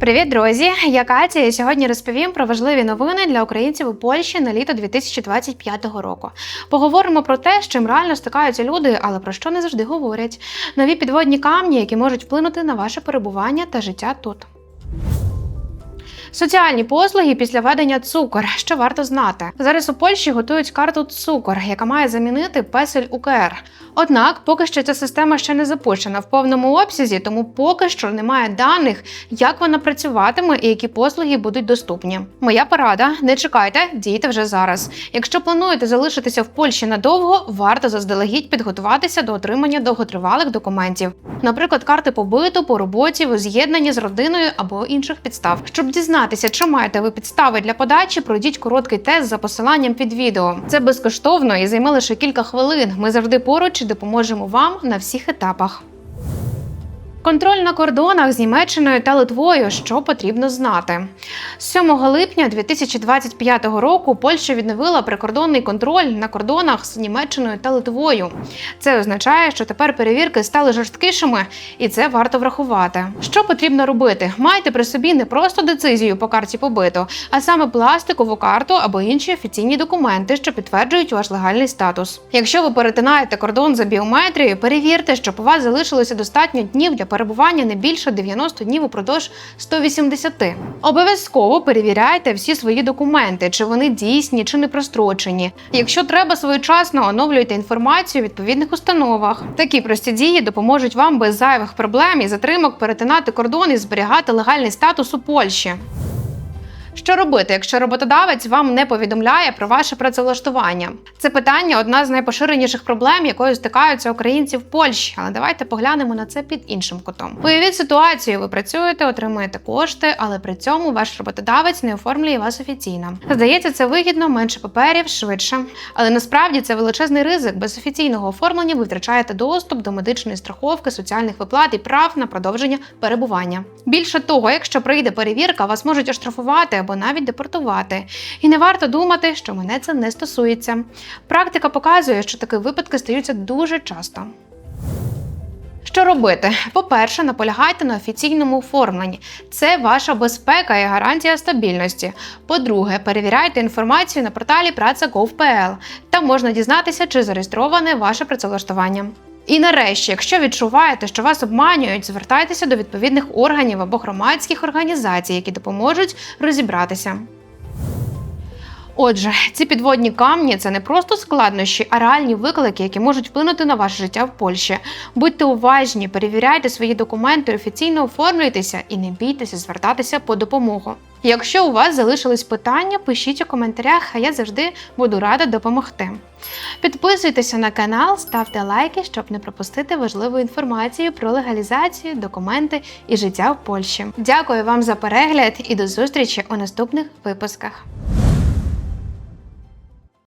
Привіт, друзі! Я Катя і сьогодні розповім про важливі новини для українців у Польщі на літо 2025 року. Поговоримо про те, з чим реально стикаються люди, але про що не завжди говорять. Нові підводні камні, які можуть вплинути на ваше перебування та життя тут. Соціальні послуги після введення цукор. Що варто знати? Зараз у Польщі готують карту цукор, яка має замінити песель УКР. Однак, поки що ця система ще не запущена в повному обсязі, тому поки що немає даних, як вона працюватиме і які послуги будуть доступні. Моя порада: не чекайте, дійте вже зараз. Якщо плануєте залишитися в Польщі надовго, варто заздалегідь підготуватися до отримання довготривалих документів, наприклад, карти побиту по роботі, воз'єднані з родиною або інших підстав. Щоб дізнатися, чи маєте ви підстави для подачі, пройдіть короткий тест за посиланням під відео. Це безкоштовно і займе лише кілька хвилин. Ми завжди поруч і допоможемо вам на всіх етапах. Контроль на кордонах з Німеччиною та Литвою, що потрібно знати. З 7 липня 2025 року Польща відновила прикордонний контроль на кордонах з Німеччиною та Литвою. Це означає, що тепер перевірки стали жорсткішими, і це варто врахувати. Що потрібно робити? Майте при собі не просто децизію по карті побиту, а саме пластикову карту або інші офіційні документи, що підтверджують ваш легальний статус. Якщо ви перетинаєте кордон за біометрією, перевірте, щоб у вас залишилося достатньо днів для перебування не більше 90 днів упродовж 180. Обов'язково перевіряйте всі свої документи, чи вони дійсні, чи не прострочені. Якщо треба своєчасно оновлюйте інформацію у відповідних установах. Такі прості дії допоможуть вам без зайвих проблем і затримок перетинати кордон і зберігати легальний статус у Польщі. Що робити, якщо роботодавець вам не повідомляє про ваше працевлаштування? Це питання одна з найпоширеніших проблем, якою стикаються українці в Польщі. Але давайте поглянемо на це під іншим кутом. Уявіть ситуацію: ви працюєте, отримуєте кошти, але при цьому ваш роботодавець не оформлює вас офіційно. Здається, це вигідно, менше паперів, швидше. Але насправді це величезний ризик. Без офіційного оформлення ви втрачаєте доступ до медичної страховки, соціальних виплат і прав на продовження перебування. Більше того, якщо прийде перевірка, вас можуть оштрафувати або навіть депортувати. І не варто думати, що мене це не стосується. Практика показує, що такі випадки стаються дуже часто. Що робити? По-перше, наполягайте на офіційному оформленні. Це ваша безпека і гарантія стабільності. По-друге, перевіряйте інформацію на порталі Праця.gov.pl. Там можна дізнатися, чи зареєстроване ваше працевлаштування. І нарешті, якщо відчуваєте, що вас обманюють, звертайтеся до відповідних органів або громадських організацій, які допоможуть розібратися. Отже, ці підводні камні це не просто складнощі, а реальні виклики, які можуть вплинути на ваше життя в Польщі. Будьте уважні, перевіряйте свої документи, офіційно оформлюйтеся і не бійтеся звертатися по допомогу. Якщо у вас залишились питання, пишіть у коментарях, а я завжди буду рада допомогти. Підписуйтеся на канал, ставте лайки, щоб не пропустити важливу інформацію про легалізацію, документи і життя в Польщі. Дякую вам за перегляд і до зустрічі у наступних випусках.